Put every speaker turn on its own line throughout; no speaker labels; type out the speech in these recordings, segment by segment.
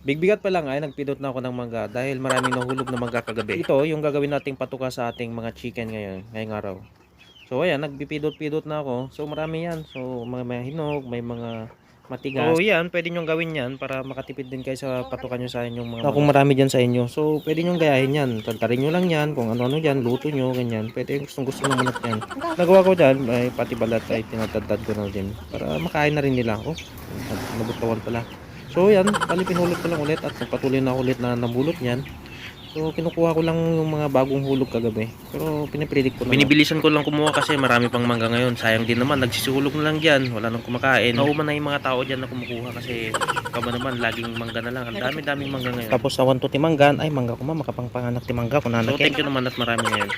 Bigbigat pa lang ay nagpidot na ako ng mangga dahil maraming nahulog na mangga kagabi. Ito yung gagawin nating patuka sa ating mga chicken ngayon, ngayong araw. So ayan, nagpipidot-pidot na ako. So marami yan. So mga may hinog, may mga matigas. So yan, pwede nyo gawin yan para makatipid din kayo sa patukan nyo sa inyong mga... Kung marami dyan sa inyo. So pwede nyo gayahin yan. Tantarin nyo lang yan. Kung ano-ano dyan, luto nyo, ganyan. Pwede gustong gusto nyo munat yan. Nagawa ko dyan, ay pati balat ay tinatadtad ko na din. Para makain na rin nila. Oh, nabutawan pala. So yan, bali pinulot ko lang ulit at nagpatuloy na ulit na nabulot niyan. So kinukuha ko lang yung mga bagong hulog kagabi. Pero pinipredict ko na. Binibilisan ko lang kumuha kasi marami pang mangga ngayon. Sayang din naman, nagsisuhulog na lang diyan. Wala nang kumakain. Nauma na yung mga tao diyan na kumukuha kasi kaba naman laging mangga na lang. Ang dami-daming mangga ngayon. Tapos sa 1 to timanggan, ay mangga ko ma makapangpanganak timangga ko na So thank you naman at marami ngayon.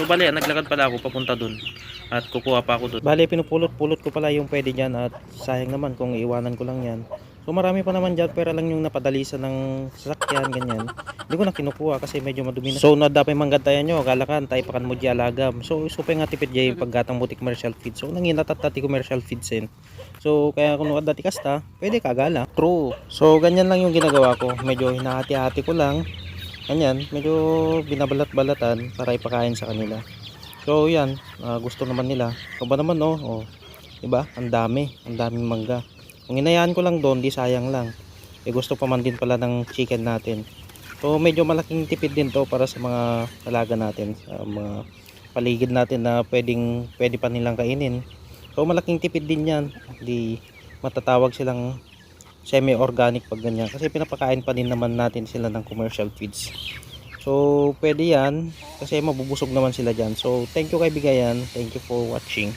So bali, naglakad pala ako papunta dun. At kukuha pa ako dun. Bali, pinupulot-pulot ko pala yung pwede dyan at sayang naman kung iiwanan ko lang yan. So marami pa naman dyan pero lang yung napadalisan ng sasakyan ganyan. Hindi ko na kinukuha kasi medyo madumi na. So nadapay manggantayan nyo, kalakan tayo pakan mo di alagam. So supay nga tipid jay paggatang buti commercial feed. So nang inatatati commercial feeds in. So kaya kung dati kasta, pwede kagala. True. So ganyan lang yung ginagawa ko. Medyo hinahati-hati ko lang. Ganyan, medyo binabalat-balatan para ipakain sa kanila. So yan, ah, gusto naman nila. So ba naman no? Oh, 'di ba? Ang dami, ang daming mangga. Kung inayaan ko lang doon, di sayang lang. Eh gusto pa man din pala ng chicken natin. So medyo malaking tipid din to para sa mga alaga natin, sa mga paligid natin na pwedeng pwede pa nilang kainin. So malaking tipid din 'yan. Di matatawag silang semi-organic pag ganyan kasi pinapakain pa din naman natin sila ng commercial feeds. So pwede 'yan kasi mabubusog naman sila diyan. So thank you kay Bigayan. Thank you for watching.